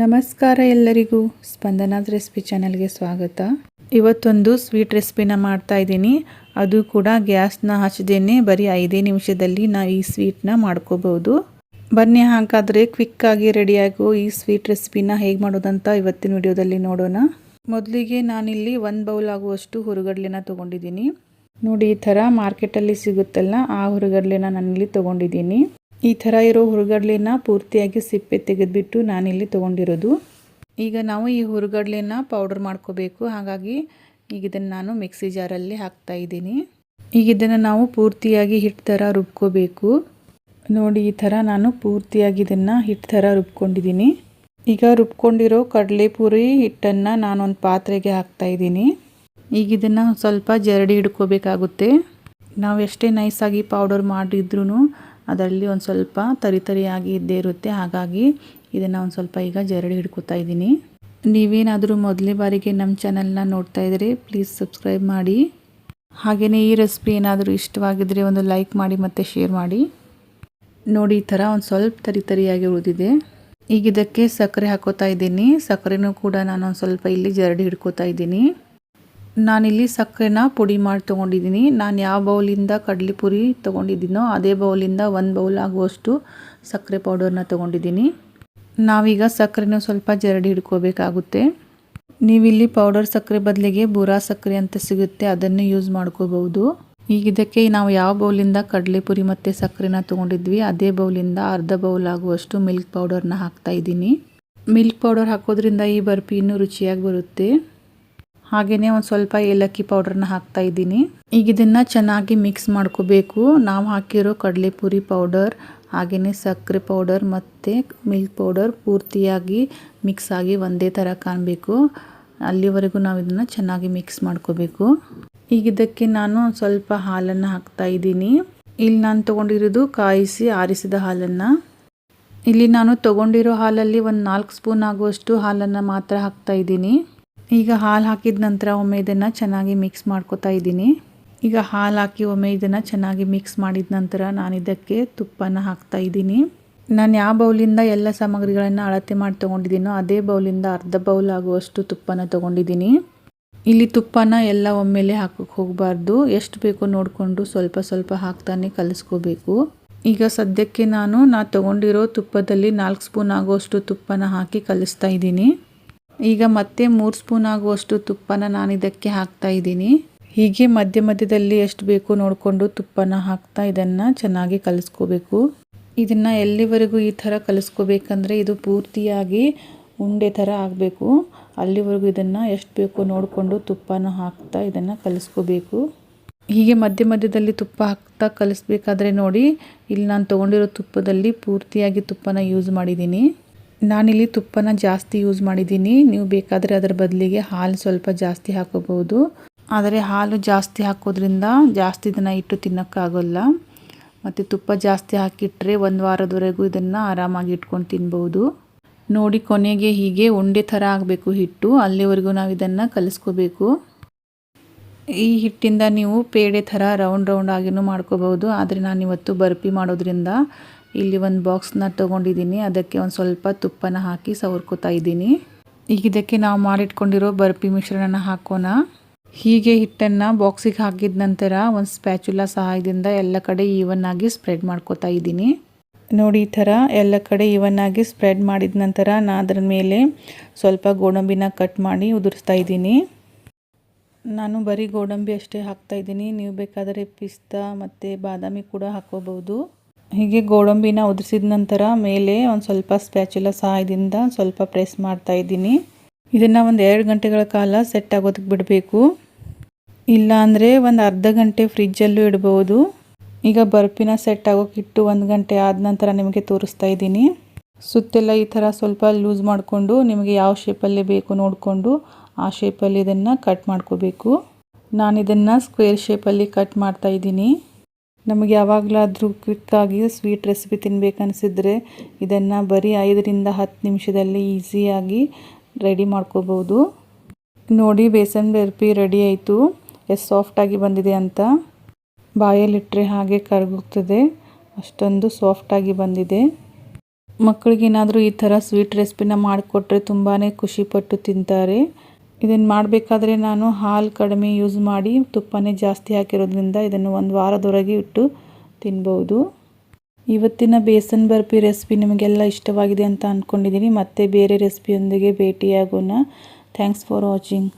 ನಮಸ್ಕಾರ ಎಲ್ಲರಿಗೂ. ಸ್ಪಂದನಾಥ್ ರೆಸಿಪಿ ಚಾನಲ್ಗೆ ಸ್ವಾಗತ. ಇವತ್ತೊಂದು ಸ್ವೀಟ್ ರೆಸಿಪಿನ ಮಾಡ್ತಾ ಇದ್ದೀನಿ. ಅದು ಕೂಡ ಗ್ಯಾಸ್ನ ಹಚ್ಚದೇನೆ ಬರೀ ಐದೇ ನಿಮಿಷದಲ್ಲಿ ನಾವು ಈ ಸ್ವೀಟ್ನ ಮಾಡ್ಕೋಬೋದು ಬನ್ನಿ ಹಾಗಾದರೆ ಕ್ವಿಕ್ಕಾಗಿ ರೆಡಿಯಾಗೋ ಈ ಸ್ವೀಟ್ ರೆಸಿಪಿನ ಹೇಗೆ ಮಾಡೋದಂತ ಇವತ್ತಿನ ವಿಡಿಯೋದಲ್ಲಿ ನೋಡೋಣ. ಮೊದಲಿಗೆ ನಾನಿಲ್ಲಿ ಒಂದು ಬೌಲ್ ಆಗುವಷ್ಟು ಹುರುಗಡ್ಲೆನ ತೊಗೊಂಡಿದ್ದೀನಿ. ನೋಡಿ ಈ ಥರ ಮಾರ್ಕೆಟಲ್ಲಿ ಸಿಗುತ್ತಲ್ಲ, ಆ ಹುರುಗಡ್ಲೆನ ನಾನಿಲ್ಲಿ ತೊಗೊಂಡಿದ್ದೀನಿ. ಈ ಥರ ಇರೋ ಹುರುಗಡ್ಲೆನ ಪೂರ್ತಿಯಾಗಿ ಸಿಪ್ಪೆ ತೆಗೆದುಬಿಟ್ಟು ನಾನಿಲ್ಲಿ ತೊಗೊಂಡಿರೋದು. ಈಗ ನಾವು ಈ ಹುರುಗಡ್ಲೆನ ಪೌಡರ್ ಮಾಡ್ಕೋಬೇಕು. ಹಾಗಾಗಿ ಈಗ ಇದನ್ನು ನಾನು ಮಿಕ್ಸಿ ಜಾರಲ್ಲಿ ಹಾಕ್ತಾ ಇದ್ದೀನಿ. ಈಗ ಇದನ್ನು ನಾವು ಪೂರ್ತಿಯಾಗಿ ಹಿಟ್ಟು ಥರ ರುಬ್ಕೋಬೇಕು. ನೋಡಿ, ಈ ಥರ ನಾನು ಪೂರ್ತಿಯಾಗಿ ಇದನ್ನು ಹಿಟ್ಟು ಥರ ರುಬ್ಕೊಂಡಿದ್ದೀನಿ. ಈಗ ರುಬ್ಕೊಂಡಿರೋ ಕಡಲೆಪುರಿ ಹಿಟ್ಟನ್ನು ನಾನೊಂದು ಪಾತ್ರೆಗೆ ಹಾಕ್ತಾ ಇದ್ದೀನಿ. ಈಗ ಇದನ್ನು ಸ್ವಲ್ಪ ಜರಡಿ ಹಿಡ್ಕೋಬೇಕಾಗುತ್ತೆ. ನಾವು ಎಷ್ಟೇ ನೈಸಾಗಿ ಪೌಡರ್ ಮಾಡಿದ್ರೂ ಅದರಲ್ಲಿ ಒಂದು ಸ್ವಲ್ಪ ತರಿ ತರಿಯಾಗಿ ಇದ್ದೇ ಇರುತ್ತೆ. ಹಾಗಾಗಿ ಇದನ್ನು ಒಂದು ಸ್ವಲ್ಪ ಈಗ ಜರಡಿ ಹಿಡ್ಕೊತಾ ಇದ್ದೀನಿ. ನೀವೇನಾದರೂ ಮೊದಲೇ ಬಾರಿಗೆ ನಮ್ಮ ಚಾನಲ್ನ ನೋಡ್ತಾ ಇದ್ದರೆ ಪ್ಲೀಸ್ ಸಬ್ಸ್ಕ್ರೈಬ್ ಮಾಡಿ. ಹಾಗೆಯೇ ಈ ರೆಸಿಪಿ ಏನಾದರೂ ಇಷ್ಟವಾಗಿದ್ದರೆ ಒಂದು ಲೈಕ್ ಮಾಡಿ ಮತ್ತು ಶೇರ್ ಮಾಡಿ. ನೋಡಿ, ಈ ಥರ ಒಂದು ಸ್ವಲ್ಪ ತರಿ ತರಿಯಾಗಿ ಉಳಿದಿದೆ. ಈಗ ಇದಕ್ಕೆ ಸಕ್ಕರೆ ಹಾಕೋತಾ ಇದ್ದೀನಿ. ಸಕ್ಕರೆನೂ ಕೂಡ ನಾನು ಒಂದು ಸ್ವಲ್ಪ ಇಲ್ಲಿ ಜರಡಿ ಹಿಡ್ಕೋತಾ ಇದ್ದೀನಿ. ನಾನಿಲ್ಲಿ ಸಕ್ಕರೆನ ಪುಡಿ ಮಾಡಿ ತೊಗೊಂಡಿದ್ದೀನಿ. ನಾನು ಯಾವ ಬೌಲಿಂದ ಕಡಲೆ ಪುರಿ ತೊಗೊಂಡಿದ್ದೀನೋ ಅದೇ ಬೌಲಿಂದ ಒಂದು ಬೌಲ್ ಆಗುವಷ್ಟು ಸಕ್ಕರೆ ಪೌಡರ್ನ ತೊಗೊಂಡಿದ್ದೀನಿ. ನಾವೀಗ ಸಕ್ಕರೆನ ಸ್ವಲ್ಪ ಜರಡಿ ಹಿಡ್ಕೋಬೇಕಾಗುತ್ತೆ. ನೀವಿಲ್ಲಿ ಪೌಡರ್ ಸಕ್ಕರೆ ಬದಲಿಗೆ ಬುರಾ ಸಕ್ಕರೆ ಅಂತ ಸಿಗುತ್ತೆ, ಅದನ್ನು ಯೂಸ್ ಮಾಡ್ಕೋಬಹುದು. ಈಗ ಇದಕ್ಕೆ ನಾವು ಯಾವ ಬೌಲಿಂದ ಕಡಲೆಪುರಿ ಮತ್ತು ಸಕ್ಕರೆನ ತೊಗೊಂಡಿದ್ವಿ, ಅದೇ ಬೌಲಿಂದ ಅರ್ಧ ಬೌಲ್ ಆಗುವಷ್ಟು ಮಿಲ್ಕ್ ಪೌಡರ್ನ ಹಾಕ್ತಾ ಇದ್ದೀನಿ. ಮಿಲ್ಕ್ ಪೌಡರ್ ಹಾಕೋದ್ರಿಂದ ಈ ಬರ್ಫಿ ಇನ್ನೂ ರುಚಿಯಾಗಿ ಬರುತ್ತೆ. ಹಾಗೆಯೇ ಒಂದು ಸ್ವಲ್ಪ ಏಲಕ್ಕಿ ಪೌಡ್ರನ್ನ ಹಾಕ್ತಾ ಇದ್ದೀನಿ. ಈಗ ಇದನ್ನು ಚೆನ್ನಾಗಿ ಮಿಕ್ಸ್ ಮಾಡ್ಕೋಬೇಕು. ನಾವು ಹಾಕಿರೋ ಕಡಲೆಪುರಿ ಪೌಡರ್ ಹಾಗೆಯೇ ಸಕ್ಕರೆ ಪೌಡರ್ ಮತ್ತು ಮಿಲ್ಕ್ ಪೌಡರ್ ಪೂರ್ತಿಯಾಗಿ ಮಿಕ್ಸ್ ಆಗಿ ಒಂದೇ ಥರ ಕಾಣಬೇಕು. ಅಲ್ಲಿವರೆಗೂ ನಾವು ಇದನ್ನು ಚೆನ್ನಾಗಿ ಮಿಕ್ಸ್ ಮಾಡ್ಕೋಬೇಕು. ಈಗ ಇದಕ್ಕೆ ನಾನು ಸ್ವಲ್ಪ ಹಾಲನ್ನು ಹಾಕ್ತಾ ಇದ್ದೀನಿ. ಇಲ್ಲಿ ನಾನು ತೊಗೊಂಡಿರೋದು ಕಾಯಿಸಿ ಆರಿಸಿದ ಹಾಲನ್ನು. ಇಲ್ಲಿ ನಾನು ತೊಗೊಂಡಿರೋ ಹಾಲಲ್ಲಿ ಒಂದು ನಾಲ್ಕು ಸ್ಪೂನ್ ಆಗುವಷ್ಟು ಹಾಲನ್ನು ಮಾತ್ರ ಹಾಕ್ತಾ ಇದ್ದೀನಿ. ಈಗ ಹಾಲು ಹಾಕಿದ ನಂತರ ಒಮ್ಮೆ ಇದನ್ನು ಚೆನ್ನಾಗಿ ಮಿಕ್ಸ್ ಮಾಡ್ಕೋತಾ ಇದ್ದೀನಿ. ಈಗ ಹಾಲು ಹಾಕಿ ಒಮ್ಮೆ ಇದನ್ನು ಚೆನ್ನಾಗಿ ಮಿಕ್ಸ್ ಮಾಡಿದ ನಂತರ ನಾನು ಇದಕ್ಕೆ ತುಪ್ಪನ ಹಾಕ್ತಾ ಇದ್ದೀನಿ. ನಾನು ಯಾವ ಬೌಲಿಂದ ಎಲ್ಲ ಸಾಮಗ್ರಿಗಳನ್ನು ಅಳತೆ ಮಾಡಿ ತೊಗೊಂಡಿದ್ದೀನೋ ಅದೇ ಬೌಲಿಂದ ಅರ್ಧ ಬೌಲ್ ಆಗುವಷ್ಟು ತುಪ್ಪನ ತೊಗೊಂಡಿದ್ದೀನಿ. ಇಲ್ಲಿ ತುಪ್ಪನ ಎಲ್ಲ ಒಮ್ಮೆಲೆ ಹಾಕೋಕ್ಕೆ ಹೋಗಬಾರ್ದು. ಎಷ್ಟು ಬೇಕೋ ನೋಡಿಕೊಂಡು ಸ್ವಲ್ಪ ಸ್ವಲ್ಪ ಹಾಕ್ತಾನೆ ಕಲಿಸ್ಕೋಬೇಕು. ಈಗ ಸದ್ಯಕ್ಕೆ ನಾನು, ನಾ ತೊಗೊಂಡಿರೋ ತುಪ್ಪದಲ್ಲಿ ನಾಲ್ಕು ಸ್ಪೂನ್ ಆಗೋಷ್ಟು ತುಪ್ಪನ ಹಾಕಿ ಕಲಿಸ್ತಾ ಇದ್ದೀನಿ. ಈಗ ಮತ್ತೆ ಮೂರು ಸ್ಪೂನ್ ಆಗುವಷ್ಟು ತುಪ್ಪನ ನಾನು ಇದಕ್ಕೆ ಹಾಕ್ತಾ ಇದ್ದೀನಿ. ಹೀಗೆ ಮಧ್ಯ ಮಧ್ಯದಲ್ಲಿ ಎಷ್ಟು ಬೇಕು ನೋಡಿಕೊಂಡು ತುಪ್ಪನ ಹಾಕ್ತಾ ಇದನ್ನು ಚೆನ್ನಾಗಿ ಕಲಿಸ್ಕೋಬೇಕು. ಇದನ್ನು ಎಲ್ಲಿವರೆಗೂ ಈ ಥರ ಕಲಿಸ್ಕೋಬೇಕಂದ್ರೆ ಇದು ಪೂರ್ತಿಯಾಗಿ ಉಂಡೆ ಥರ ಆಗಬೇಕು. ಅಲ್ಲಿವರೆಗೂ ಇದನ್ನು ಎಷ್ಟು ಬೇಕು ನೋಡಿಕೊಂಡು ತುಪ್ಪನ ಹಾಕ್ತಾ ಇದನ್ನು ಕಲಿಸ್ಕೋಬೇಕು. ಹೀಗೆ ಮಧ್ಯ ಮಧ್ಯದಲ್ಲಿ ತುಪ್ಪ ಹಾಕ್ತಾ ಕಲಿಸ್ಬೇಕಾದ್ರೆ ನೋಡಿ, ಇಲ್ಲಿ ನಾನು ತೊಗೊಂಡಿರೋ ತುಪ್ಪದಲ್ಲಿ ಪೂರ್ತಿಯಾಗಿ ತುಪ್ಪನ ಯೂಸ್ ಮಾಡಿದ್ದೀನಿ. ನಾನಿಲ್ಲಿ ತುಪ್ಪನ ಜಾಸ್ತಿ ಯೂಸ್ ಮಾಡಿದ್ದೀನಿ. ನೀವು ಬೇಕಾದರೆ ಅದರ ಬದಲಿಗೆ ಹಾಲು ಸ್ವಲ್ಪ ಜಾಸ್ತಿ ಹಾಕೋಬಹುದು. ಆದರೆ ಹಾಲು ಜಾಸ್ತಿ ಹಾಕೋದ್ರಿಂದ ಜಾಸ್ತಿ ದಿನ ಇಟ್ಟು ತಿನ್ನೋಕ್ಕಾಗಲ್ಲ. ಮತ್ತು ತುಪ್ಪ ಜಾಸ್ತಿ ಹಾಕಿಟ್ರೆ ಒಂದು ವಾರದವರೆಗೂ ಇದನ್ನು ಆರಾಮಾಗಿ ಇಟ್ಕೊಂಡು ತಿನ್ಬೋದು ನೋಡಿ, ಕೊನೆಗೆ ಹೀಗೆ ಉಂಡೆ ಥರ ಆಗಬೇಕು ಹಿಟ್ಟು. ಅಲ್ಲಿವರೆಗೂ ನಾವು ಇದನ್ನು ಕಲಿಸ್ಕೋಬೇಕು. ಈ ಹಿಟ್ಟಿಂದ ನೀವು ಪೇಡೆ ಥರ ರೌಂಡ್ ರೌಂಡ್ ಆಗಿನೂ ಮಾಡ್ಕೋಬಹುದು. ಆದರೆ ನಾನು ಇವತ್ತು ಬರ್ಫಿ ಮಾಡೋದ್ರಿಂದ ಇಲ್ಲಿ ಒಂದು ಬಾಕ್ಸ್ನ ತೊಗೊಂಡಿದ್ದೀನಿ ಅದಕ್ಕೆ ಒಂದು ಸ್ವಲ್ಪ ತುಪ್ಪನ ಹಾಕಿ ಸವರ್ಕೋತಾ ಇದ್ದೀನಿ ಈಗ ಇದಕ್ಕೆ ನಾವು ಮಾಡಿಟ್ಕೊಂಡಿರೋ ಬರ್ಫಿ ಮಿಶ್ರಣನ ಹಾಕೋಣ. ಹೀಗೆ ಹಿಟ್ಟನ್ನು ಬಾಕ್ಸಿಗೆ ಹಾಕಿದ ನಂತರ ಒಂದು ಸ್ಪ್ಯಾಚುಲಾ ಸಹಾಯದಿಂದ ಎಲ್ಲ ಕಡೆ ಈವನ್ ಆಗಿ ಸ್ಪ್ರೆಡ್ ಮಾಡ್ಕೋತಾ ಇದ್ದೀನಿ ನೋಡಿ ಈ ಥರ ಎಲ್ಲ ಕಡೆ ಈವನ್ ಆಗಿ ಸ್ಪ್ರೆಡ್ ಮಾಡಿದ ನಂತರ ನಾನು ಅದರ ಮೇಲೆ ಸ್ವಲ್ಪ ಗೋಡಂಬಿನ ಕಟ್ ಮಾಡಿ ಉದುರಿಸ್ತಾ ಇದ್ದೀನಿ ನಾನು ಬರೀ ಗೋಡಂಬಿ ಅಷ್ಟೇ ಹಾಕ್ತಾ ಇದ್ದೀನಿ ನೀವು ಬೇಕಾದರೆ ಪಿಸ್ತಾ ಮತ್ತು ಬಾದಾಮಿ ಕೂಡ ಹಾಕೋಬಹುದು ಹೀಗೆ ಗೋಡಂಬಿನ ಉದುರಿಸಿದ ನಂತರ ಮೇಲೆ ಒಂದು ಸ್ವಲ್ಪ ಸ್ಪ್ಯಾಚುಲ ಸಹಾಯದಿಂದ ಸ್ವಲ್ಪ ಪ್ರೆಸ್ ಮಾಡ್ತಾ ಇದ್ದೀನಿ. ಇದನ್ನು ಒಂದು ಎರಡು ಗಂಟೆಗಳ ಕಾಲ ಸೆಟ್ ಆಗೋದಕ್ಕೆ ಬಿಡಬೇಕು. ಇಲ್ಲಾಂದರೆ ಒಂದು ಅರ್ಧ ಗಂಟೆ ಫ್ರಿಜ್ಜಲ್ಲೂ ಇಡ್ಬೋದು. ಈಗ ಬರ್ಫಿನ ಸೆಟ್ ಆಗೋಕೆ ಇಟ್ಟು ಒಂದು ಗಂಟೆ ಆದ ನಂತರ ನಿಮಗೆ ತೋರಿಸ್ತಾ ಇದ್ದೀನಿ. ಸುತ್ತೆಲ್ಲ ಈ ಥರ ಸ್ವಲ್ಪ ಲೂಸ್ ಮಾಡಿಕೊಂಡು ನಿಮಗೆ ಯಾವ ಶೇಪಲ್ಲಿ ಬೇಕು ನೋಡಿಕೊಂಡು ಆ ಶೇಪಲ್ಲಿ ಇದನ್ನು ಕಟ್ ಮಾಡ್ಕೋಬೇಕು. ನಾನು ಇದನ್ನು ಸ್ಕ್ವೇರ್ ಶೇಪಲ್ಲಿ ಕಟ್ ಮಾಡ್ತಾ ಇದ್ದೀನಿ. ನಮಗೆ ಯಾವಾಗಲಾದರೂ ಕ್ವಿಕ್ಕಾಗಿ ಸ್ವೀಟ್ ರೆಸಿಪಿ ತಿನ್ಬೇಕನ್ಸಿದ್ರೆ ಇದನ್ನು ಬರೀ ಐದರಿಂದ ಹತ್ತು ನಿಮಿಷದಲ್ಲಿ ಈಸಿಯಾಗಿ ರೆಡಿ ಮಾಡ್ಕೋಬೋದು. ನೋಡಿ, ಬೇಸನ್ ಬೆರ್ಪಿ ರೆಡಿ ಆಯಿತು. ಎಷ್ಟು ಸಾಫ್ಟಾಗಿ ಬಂದಿದೆ ಅಂತ ಬಾಯಲ್ಲಿಟ್ಟರೆ ಹಾಗೆ ಕರಗೋಗ್ತದೆ ಅಷ್ಟೊಂದು ಸಾಫ್ಟಾಗಿ ಬಂದಿದೆ. ಮಕ್ಕಳಿಗೇನಾದರೂ ಈ ಥರ ಸ್ವೀಟ್ ರೆಸಿಪಿನ ಮಾಡಿಕೊಟ್ರೆ ತುಂಬಾ ಖುಷಿಪಟ್ಟು ತಿಂತಾರೆ. ಇದನ್ನು ಮಾಡಬೇಕಾದ್ರೆ ನಾನು ಹಾಲು ಕಡಿಮೆ ಯೂಸ್ ಮಾಡಿ ತುಪ್ಪನೇ ಜಾಸ್ತಿ ಹಾಕಿರೋದ್ರಿಂದ ಇದನ್ನು ಒಂದು ವಾರದವರೆಗೆ ಇಟ್ಟು ತಿನ್ಬೋದು. ಇವತ್ತಿನ ಬೇಸನ್ ಬರ್ಫಿ ರೆಸಿಪಿ ನಿಮಗೆಲ್ಲ ಇಷ್ಟವಾಗಿದೆ ಅಂತ ಅಂದ್ಕೊಂಡಿದ್ದೀನಿ ಮತ್ತೆ ಬೇರೆ ರೆಸಿಪಿಯೊಂದಿಗೆ ಭೇಟಿಯಾಗೋಣ. Thanks for watching.